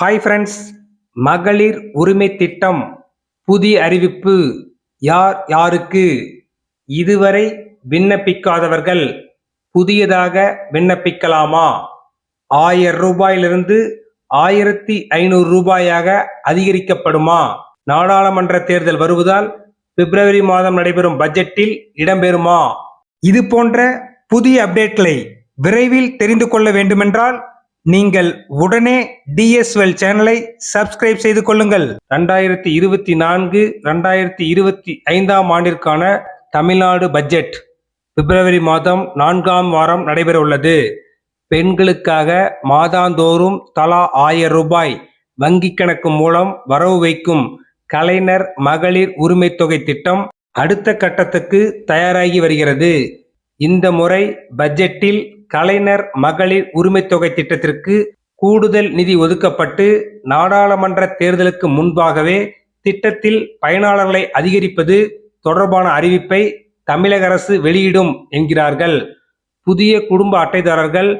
Hi friends மகளிர் உரிமை திட்டம் புதிய அறிவிப்பு. யார் யாருக்கு? இதுவரை விண்ணப்பிக்காதவர்கள் புதியதாக விண்ணப்பிக்கலாமா? ஆயிரம் ரூபாயிலிருந்து ஆயிரத்தி ஐநூறு ரூபாயாக அதிகரிக்கப்படுமா? நாடாளுமன்ற தேர்தல் வருவதால் பிப்ரவரி மாதம் நடைபெறும் பட்ஜெட்டில் இடம்பெறுமா? இது போன்ற புதிய அப்டேட்களை விரைவில் தெரிந்து கொள்ள வேண்டுமென்றால் நீங்கள் உடனே டிஎஸ்எல் சேனலை சப்ஸ்கிரைப் செய்து கொள்ளுங்கள். ரெண்டாயிரத்தி இருபத்தி நான்கு ரெண்டாயிரத்தி இருபத்தி ஐந்தாம் ஆண்டிற்கான தமிழ்நாடு பட்ஜெட் பிப்ரவரி மாதம் நான்காம் வாரம் நடைபெற உள்ளது பெண்களுக்காக மாதாந்தோறும் தலா ஆயிரம் ரூபாய் வங்கிக் கணக்கு மூலம் வரவு வைக்கும் கலைஞர் மகளிர் உரிமை தொகை திட்டம் அடுத்த கட்டத்துக்கு தயாராகி வருகிறது. இந்த முறை பட்ஜெட்டில் கலைஞர் மகளிர் உரிமை தொகை திட்டத்திற்கு கூடுதல் நிதி ஒதுக்கப்பட்டு நாடாளுமன்ற தேர்தலுக்கு முன்பாகவே திட்டத்தில் பயனாளர்களை அதிகரிப்பது தொடர்பான அறிவிப்பை தமிழக அரசு வெளியிடும் என்கிறார்கள். புதிய குடும்ப அட்டைதாரர்கள்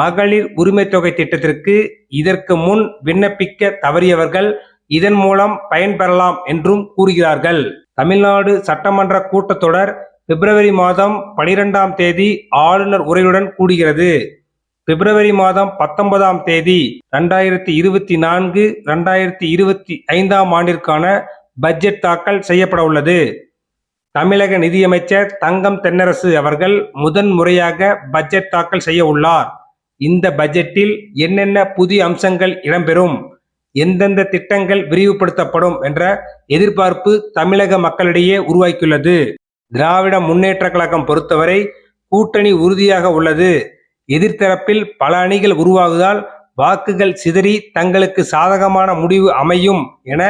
மகளிர் உரிமை தொகை திட்டத்திற்கு இதற்கு முன் விண்ணப்பிக்க தவறியவர்கள் இதன் மூலம் பயன்பெறலாம் என்றும் கூறுகிறார்கள். தமிழ்நாடு சட்டமன்ற கூட்டத்தொடர் பிப்ரவரி மாதம் பனிரெண்டாம் தேதி ஆளுநர் உரையுடன் கூடுகிறது. பிப்ரவரி மாதம் பத்தொன்பதாம் தேதி ரெண்டாயிரத்தி இருபத்தி நான்கு ரெண்டாயிரத்தி இருபத்தி ஐந்தாம் ஆண்டிற்கான பட்ஜெட் தாக்கல் செய்யப்பட உள்ளது. தமிழக நிதியமைச்சர் தங்கம் தென்னரசு அவர்கள் முதன் முறையாக பட்ஜெட் தாக்கல் செய்ய உள்ளார். இந்த பட்ஜெட்டில் என்னென்ன புதிய அம்சங்கள் இடம்பெறும் எந்தெந்த திட்டங்கள் விரிவுபடுத்தப்படும் என்ற எதிர்பார்ப்பு தமிழக மக்களிடையே உருவாக்கியுள்ளது திராவிட முன்னேற்ற கழகம் பொறுத்தவரை கூட்டணி உறுதியாக உள்ளது. எதிர்த்தரப்பில் பல அணிகள் உருவாகுதால் வாக்குகள் சிதறி தங்களுக்கு சாதகமான முடிவு அமையும் என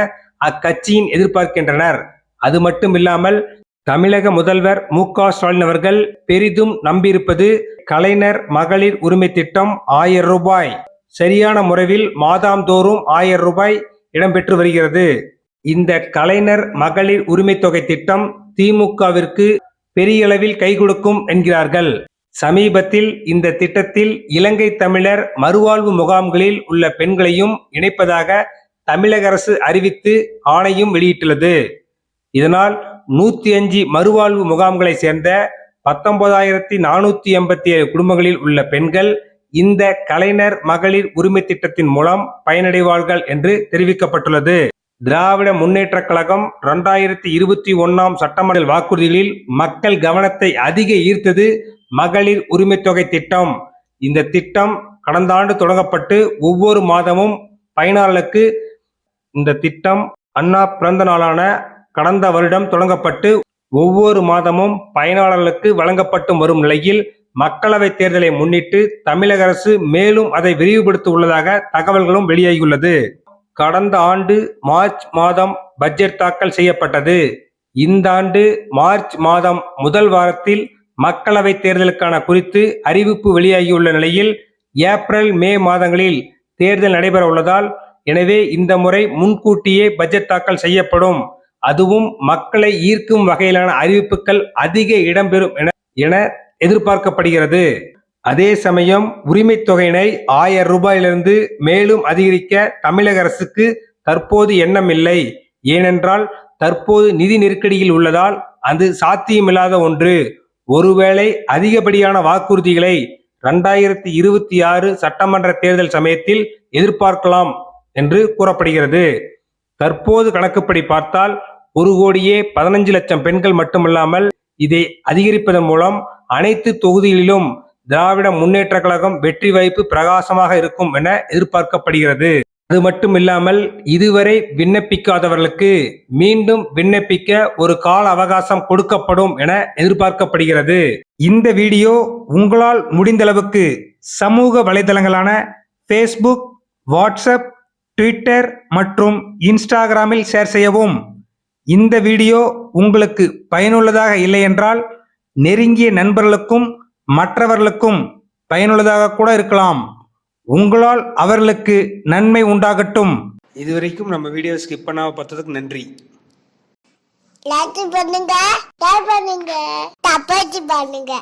அக்கட்சியின் எதிர்பார்க்கின்றனர். அது மட்டுமில்லாமல் தமிழக முதல்வர் மு க ஸ்டாலின் அவர்கள் பெரிதும் நம்பியிருப்பது கலைஞர் மகளிர் உரிமை திட்டம் ஆயிரம் ரூபாய். சரியான முறையில் மாதாந்தோறும் ஆயிரம் ரூபாய் இடம்பெற்று வருகிறது. இந்த கலைஞர் மகளிர் உரிமை தொகை திட்டம் திமுகவிற்கு பெரிய அளவில் கை கொடுக்கும் என்கிறார்கள். சமீபத்தில் இந்த திட்டத்தில் இலங்கை தமிழர் மறுவாழ்வு முகாம்களில் உள்ள பெண்களையும் இணைப்பதாக தமிழக அரசு அறிவித்து ஆணையும் வெளியிட்டுள்ளது. இதனால் நூத்தி அஞ்சு மறுவாழ்வு முகாம்களை சேர்ந்த பத்தொன்பதாயிரத்தி நானூத்தி எண்பத்தி ஏழு குடும்பங்களில் உள்ள பெண்கள் இந்த கலைஞர் மகளிர் உரிமை திட்டத்தின் மூலம் பயனடைவார்கள் என்று தெரிவிக்கப்பட்டுள்ளது. திராவிட முன்னேற்றக் கழகம் இரண்டாயிரத்தி இருபத்தி ஒன்னாம் சட்டமன்ற வாக்குறுதிகளில் மக்கள் கவனத்தை அதிக ஈர்த்தது மகளிர் உரிமை தொகை திட்டம். இந்த திட்டம் கடந்த ஆண்டு தொடங்கப்பட்டு ஒவ்வொரு மாதமும் பயனாளர்களுக்கு இந்த திட்டம் அண்ணா பிறந்த நாளான கடந்த வருடம் தொடங்கப்பட்டு ஒவ்வொரு மாதமும் பயனாளர்களுக்கு வழங்கப்பட்டு வரும் நிலையில் மக்களவைத் தேர்தலை முன்னிட்டு தமிழக அரசு மேலும் அதை விரிவுபடுத்த உள்ளதாக தகவல்களும் வெளியாகியுள்ளது. கடந்த ஆண்டு மார்ச் மாதம் பட்ஜெட் தாக்கல் செய்யப்பட்டது. இந்த ஆண்டு மார்ச் மாதம் முதல் வாரத்தில் மக்களவை தேர்தலுக்கான குறித்து அறிவிப்பு வெளியாகியுள்ள நிலையில் ஏப்ரல் மே மாதங்களில் தேர்தல் நடைபெற உள்ளதால் எனவே இந்த முறை முன்கூட்டியே பட்ஜெட் தாக்கல் செய்யப்படும். அதுவும் மக்களை ஈர்க்கும் வகையிலான அறிவிப்புகள் அதிக இடம்பெறும் என என எதிர்பார்க்கப்படுகிறது. அதே சமயம் உரிமை தொகையினை ஆயிரம் ரூபாயிலிருந்து மேலும் அதிகரிக்க தமிழக அரசுக்கு தற்போது எண்ணம் இல்லை. ஏனென்றால் தற்போது நிதி நெருக்கடியில் உள்ளதால் அது சாத்தியமில்லாத ஒன்று. ஒருவேளை அதிகப்படியான வாக்குறுதிகளை இரண்டாயிரத்தி இருபத்தி ஆறு சட்டமன்ற தேர்தல் சமயத்தில் எதிர்பார்க்கலாம் என்று கூறப்படுகிறது. தற்போது கணக்குப்படி பார்த்தால் ஒரு கோடியே பதினஞ்சு லட்சம் பெண்கள் மட்டுமல்லாமல் இதை அதிகரிப்பதன் மூலம் அனைத்து தொகுதிகளிலும் திராவிட முன்னேற்ற கழகம் வெற்றி வாய்ப்பு பிரகாசமாக இருக்கும் என எதிர்பார்க்கப்படுகிறது. அது மட்டும் இல்லாமல் இதுவரை விண்ணப்பிக்காதவர்களுக்கு மீண்டும் விண்ணப்பிக்க ஒரு கால அவகாசம் கொடுக்கப்படும் என எதிர்பார்க்கப்படுகிறது. இந்த வீடியோ உங்களால் முடிந்தளவுக்கு சமூக வலைதளங்களான ஃபேஸ்புக் வாட்ஸ்அப் ட்விட்டர் மற்றும் இன்ஸ்டாகிராமில் ஷேர் செய்யவும். இந்த வீடியோ உங்களுக்கு பயனுள்ளதாக இல்லை என்றால் நெருங்கிய நண்பர்களுக்கும் மற்றவர்களுக்கும் பயனுள்ளதாக கூட இருக்கலாம். உங்களால் அவர்களுக்கு நன்மை உண்டாகட்டும். இதுவரைக்கும் நம்ம வீடியோ ஸ்கிப் பண்ணாம பார்த்ததுக்கு நன்றி. லைக் பண்ணுங்க ஷேர் பண்ணுங்க பண்ணுங்க.